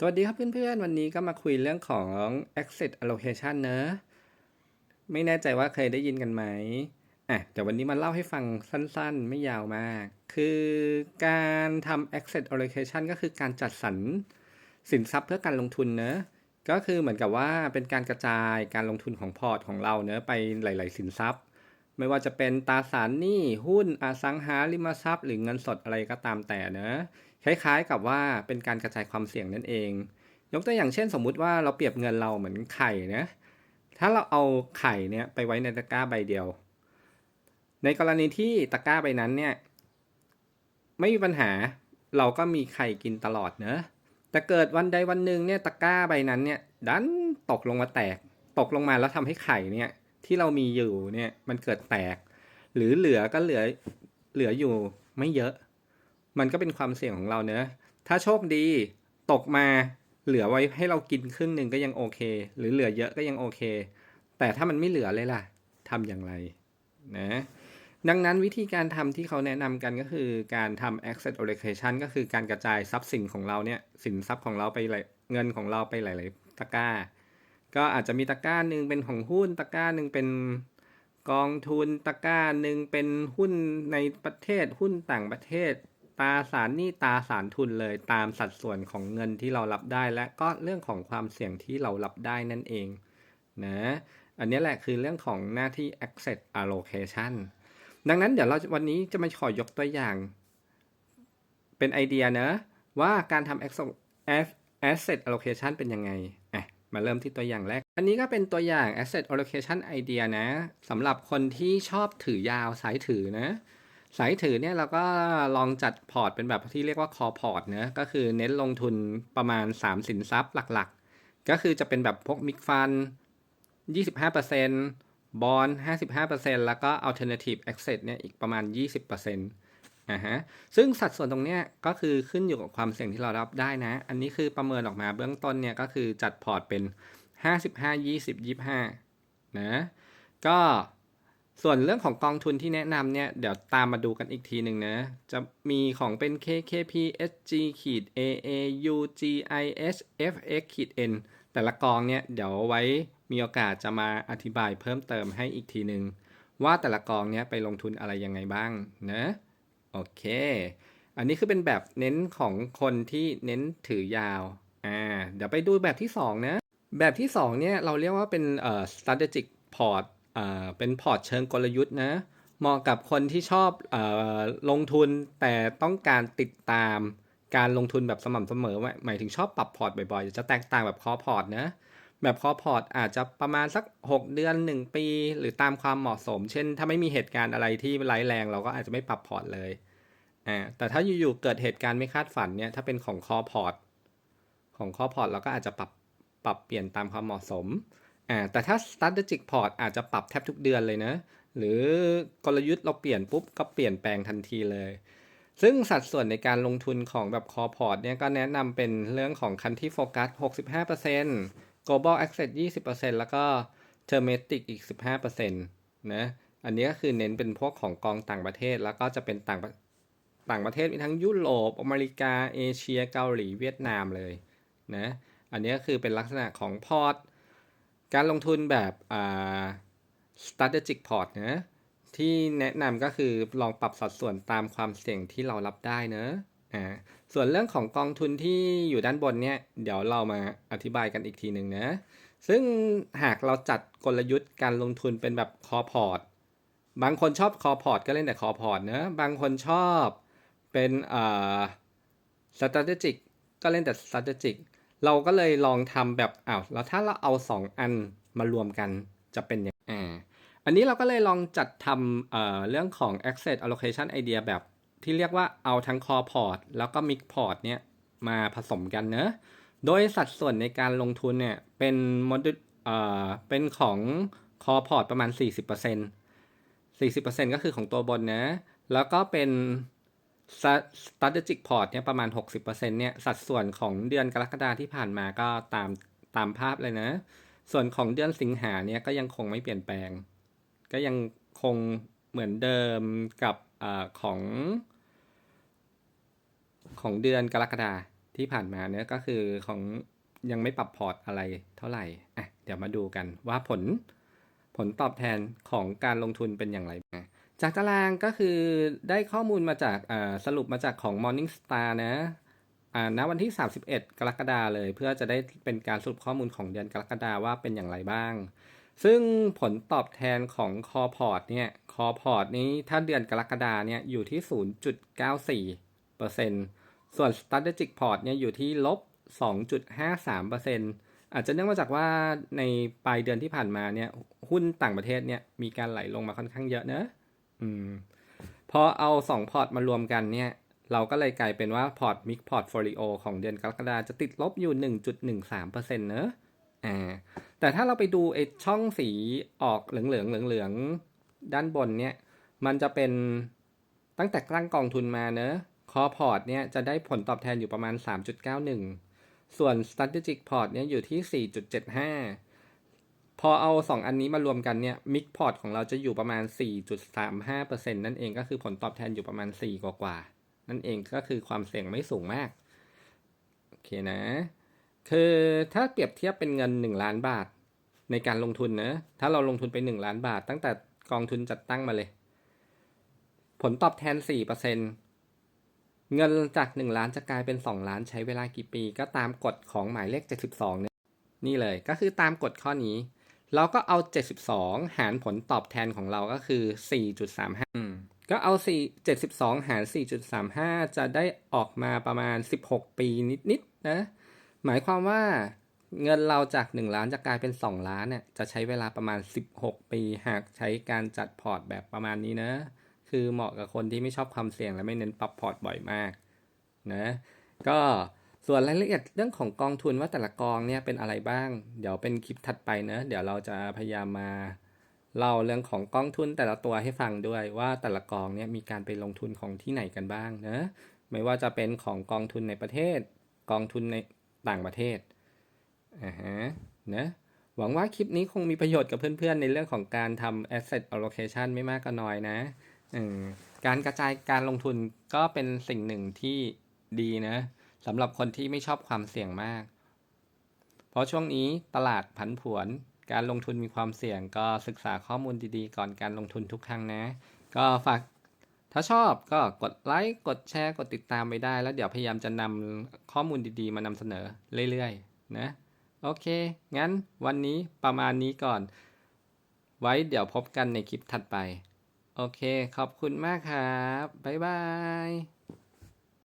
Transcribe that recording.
สวัสดีครับเพื่อนๆ วันนี้ก็มาคุยเรื่องของ asset allocation เนอะไม่แน่ใจว่าเคยได้ยินกันไหมอะเดี๋ยววันนี้มาเล่าให้ฟังสั้นๆ ไม่ยาวมาก คือการทำ asset allocation ก็คือการจัดสรรสินทรัพย์เพื่อการลงทุนเนอะก็คือเหมือนกับว่าเป็นการกระจายการลงทุนของพอร์ตของเราเนอะไปหลาย ๆ สินทรัพย์ ไม่ว่าจะเป็นตราสารหนี้หุ้นอสังหาริมทรัพย์ หรือเงินสดอะไรก็ตามแต่เนอะ คล้ายๆกับว่าเป็นการกระจายความเสี่ยงนั่นเอง ยกตัวอย่างเช่น สมมุติว่าเราเปรียบเงินเราเหมือนไข่นะถ้าเราเอาไข่เนี่ยไปไว้ในตะกร้าใบเดียว ในกรณีที่ตะกร้าใบนั้นเนี่ยไม่มีปัญหาเราก็มีไข่กินตลอดเนอะแต่เกิดวันใดวันหนึ่งเนี่ยตะกร้าใบนั้นเนี่ยดันตกลงมาแตก ตกลงมาแล้วทำให้ไข่เนี่ยที่เรามีอยู่เนี่ยมันเกิดแตก หรือเหลือก็เหลือเหลืออยู่ไม่เยอะ มันก็เป็นความเสี่ยงของเราเนอะถ้าโชคดีตกมาเหลือไว้ให้เรากินครึ่งหนึ่งก็ยังโอเค หรือเหลือเยอะก็ยังโอเค แต่ถ้ามันไม่เหลือเลยล่ะทำอย่างไรนะดังนั้นวิธีการทำที่เขาแนะนำกันก็คือการทำ asset allocation ก็คือการกระจายทรัพย์สินของเราเนี่ยสินทรัพย์ของเราไปเงินของเราไปหลาย ๆ ตะกร้า ก็อาจจะมีตะกร้าหนึ่งเป็นของหุ้นตะกร้าหนึ่งเป็นกองทุนตะกร้าหนึ่งเป็นหุ้นในประเทศหุ้นต่างประเทศ ตราสารหนี้ตราสารทุนเลยตามสัดส่วนของเงินที่เรารับได้ และก็เรื่องของความเสี่ยงที่เรารับได้นั่นเองนะอันนี้แหละคือเรื่องของหน้าที่ asset allocation ดังนั้นเดี๋ยวเราวันนี้จะมาขอยกตัวอย่าง เป็นไอเดียนะว่าการทำ asset allocation เป็นยังไงอะมาเริ่มที่ตัวอย่างแรก อันนี้ก็เป็นตัวอย่าง asset allocation idea นะสำหรับคนที่ชอบถือยาวสายถือนะ สายถือเนี่ยเราก็ลองจัดพอร์ตเป็นแบบที่เรียกว่า core port นะก็คือเน้นลงทุนประมาณ 3 สินทรัพย์หลักๆ ก็คือจะเป็นแบบพวก mix fund 25%บอล55%แล้วก็ alternative asset เนี่ยอีกประมาณ 20%อ่าฮะซึ่งสัดส่วนตรงเนี้ยก็คือขึ้นอยู่กับความเสี่ยงที่เรารับได้นะ อันนี้คือประเมินออกมาเบื้องต้นเนี่ยก็คือจัดพอร์ตเป็น 55 20 25นะก็ ส่วนเรื่องของกองทุนที่แนะนำเนี่ย เดี๋ยวตามมาดูกันอีกทีหนึ่งนะ จะมีของเป็น KKP SG ขีด AA UGIS FX ขีด N แต่ละกองเนี่ย เดี๋ยวไว้มีโอกาสจะมาอธิบายเพิ่มเติมให้อีกทีหนึ่งว่าแต่ละกองเนี่ยไปลงทุนอะไรยังไงบ้างนะโอเค อันนี้คือเป็นแบบเน้นของคนที่เน้นถือยาวอ่าเดี๋ยวไปดูแบบที่ 2 นะ แบบที่ 2 เนี่ย เราเรียกว่าเป็นเอ่อ strategic port เป็นพอร์ตเชิงกลยุทธ์นะ เหมาะกับคนที่ชอบเอ่อลงทุนแต่ต้องการติดตามการลงทุนแบบสม่ำเสมอ หมายถึงชอบปรับพอร์ตบ่อยๆ จะแตกต่างแบบคอพอร์ตนะ แบบคอพอร์ตอาจจะประมาณสัก 6 เดือน 1 ปี หรือตามความเหมาะสม เช่น ถ้าไม่มีเหตุการณ์อะไรที่ร้ายแรงเราก็อาจจะไม่ปรับพอร์ตเลยอ่าแต่ถ้าอยู่ๆเกิดเหตุการณ์ไม่คาดฝันเนี่ยถ้าเป็นของคอพอร์ตของคอพอร์ตเราก็อาจจะปรับปรับเปลี่ยนตามความเหมาะสม อ่าแต่ถ้า strategic port อาจจะปรับแทบทุกเดือนเลยนะ หรือกลยุทธ์เราเปลี่ยนปุ๊บ ก็เปลี่ยนแปลงทันทีเลย ซึ่งสัดส่วนในการลงทุนของแบบคอพอร์ตเนี่ยก็แนะนำเป็นเรื่องของ country focus 65% global access 20%แล้วก็ thematic อีก 15%นะอันนี้ก็คือเน้นเป็นพวกของกองต่างประเทศแล้วก็จะเป็นต่างต่างประเทศมีทั้งยุโรป อเมริกา เอเชีย เกาหลี เวียดนามเลยนะ อันนี้ก็คือเป็นลักษณะของพอร์ต การลงทุนแบบอ่า strategic port นะที่แนะนำก็คือลองปรับสัดส่วนตามความเสี่ยงที่เรารับได้เนอะอ่าส่วนเรื่องของกองทุนที่อยู่ด้านบนเนี่ย เดี๋ยวเรามาอธิบายกันอีกทีหนึ่งนะ ซึ่งหากเราจัดกลยุทธ์การลงทุนเป็นแบบคอพอร์ต บางคนชอบคอพอร์ตก็เล่นแต่คอพอร์ตเนอะบางคนชอบเป็นอ่า strategic ก็เล่นแต่ strategic เราก็เลยลองทำแบบอ้าวแล้วถ้าเราเอา 2 อันมารวมกันจะเป็นยังอ่าอันนี้เราก็เลยลองจัดทำเอ่อเรื่องของ asset allocation idea แบบที่เรียกว่าเอาทั้ง core port แล้วก็ mix port เนี่ยมาผสมกันเนอะโดยสัดส่วนในการลงทุนเนี่ยเป็นมดเอ่อเป็นของ core port ประมาณ 40% 40%ก็คือของตัวบนนะ แล้วก็เป็น strategic port เนี่ยประมาณ 60%เนี่ยสัดส่วนของเดือนกรกฎาที่ผ่านมาก็ตามตามภาพเลยนะ ส่วนของเดือนสิงหาเนี่ยก็ยังคงไม่เปลี่ยนแปลง ก็ยังคงเหมือนเดิมกับอของ ของเดือนกรกฎาที่ผ่านมาเนี่ยก็คือของยังไม่ปรับพอร์ตอะไรเท่าไหร่อะเดี๋ยวมาดูกันว่าผลผลตอบแทนของการลงทุนเป็นอย่างไร จากตารางก็คือได้ข้อมูลมาจากสรุปมาจากของ Morningstar นะณวันที่ 31 กรกฎาเลย เพื่อจะได้เป็นการสรุปข้อมูลของเดือนกรกฎาว่าเป็นอย่างไรบ้าง ซึ่งผลตอบแทนของคอพอร์ตเนี่ยคอพอร์ตนี้ถ้าเดือนกรกฎาเนี่ยอยู่ที่ 0.94%ส่วน strategic port เนี่ยอยู่ที่ลบ 2.53%อาจจะเนื่องมาจากว่าในปลายเดือนที่ผ่านมาเนี่ยหุ้นต่างประเทศเนี่ยมีการไหลลงมาค่อนข้างเยอะเนอะ อืมพอเอา2พอร์ตมารวมกันเนี่ย เราก็เลยกลายเป็นว่าพอร์ตมิกพอร์ตโฟลิโอของเดือนกรกฎาจะติดลบอยู่ 1.13%เนอะอ่าแต่ถ้าเราไปดูไอ้ช่องสีออกเหลืองเหลืองเหลืองเหลืองด้านบนเนี่ย มันจะเป็นตั้งแต่ตั้งกองทุนมาเนอะคอพอร์ตเนี่ยจะได้ผลตอบแทนอยู่ประมาณ 3.91 ส่วน strategic port เนี่ยอยู่ที่ 4.75 พอเอา2อันนี้มารวมกันเนี่ย mix port ของเราจะอยู่ประมาณ 4.35%นั่นเองก็คือผลตอบแทนอยู่ประมาณ 4 กว่ากว่าๆนั่นเองก็คือความเสี่ยงไม่สูงมาก โอเคนะ คือถ้าเปรียบเทียบเป็นเงิน 1 ล้านบาทในการลงทุนนะ ถ้าเราลงทุนไป 1 ล้านบาท ตั้งแต่กองทุนจัดตั้งมาเลย ผลตอบแทน 4%เงินจาก 1 ล้านจะกลายเป็น 2 ล้านใช้เวลากี่ปี ก็ตามกฎของหมายเลข 72เนี่ยนี่เลยก็คือตามกฎข้อนี้ เราก็เอา 72 หารผลตอบแทนของเราก็คือ 4.35อืมก็เอา 4 72 หาร 4.35 จะได้ออกมาประมาณ 16 ปีนิดๆนะ หมายความว่าเงินเราจาก 1 ล้านจะกลายเป็น 2 ล้านเนี่ยจะใช้เวลาประมาณ 16 ปี หากใช้การจัดพอร์ตแบบประมาณนี้นะ คือเหมาะกับคนที่ไม่ชอบความเสี่ยงและไม่เน้นปรับพอร์ตบ่อยมากนะ ก็ ส่วนรายละเอียดเรื่องของกองทุนว่าแต่ละกองเนี่ยเป็นอะไรบ้าง เดี๋ยวเป็นคลิปถัดไปนะเดี๋ยวเราจะพยายามมาเล่าเรื่องของกองทุนแต่ละตัวให้ฟังด้วยว่าแต่ละกองเนี่ยมีการไปลงทุนของที่ไหนกันบ้างนะไม่ว่าจะเป็นของกองทุนในประเทศ กองทุนในต่างประเทศอ่าฮะนะหวังว่าคลิปนี้คงมีประโยชน์กับเพื่อนๆ ในเรื่องของการทำ asset allocation ไม่มากก็น้อยนะการกระจายการลงทุนก็เป็นสิ่งหนึ่งที่ดีนะ สำหรับคนที่ไม่ชอบความเสี่ยงมาก เพราะช่วงนี้ตลาดผันผวน การลงทุนมีความเสี่ยงก็ศึกษาข้อมูลดีๆ ก่อนการลงทุนทุกครั้งนะ ก็ฝากถ้าชอบก็กดไลค์ กดแชร์ กดติดตามไปได้ แล้วเดี๋ยวพยายามจะนำข้อมูลดีๆ มานำเสนอเรื่อยๆ นะ โอเค งั้นวันนี้ประมาณนี้ก่อน ไว้เดี๋ยวพบกันในคลิปถัดไป โอเค ขอบคุณมากครับ บ๊ายบาย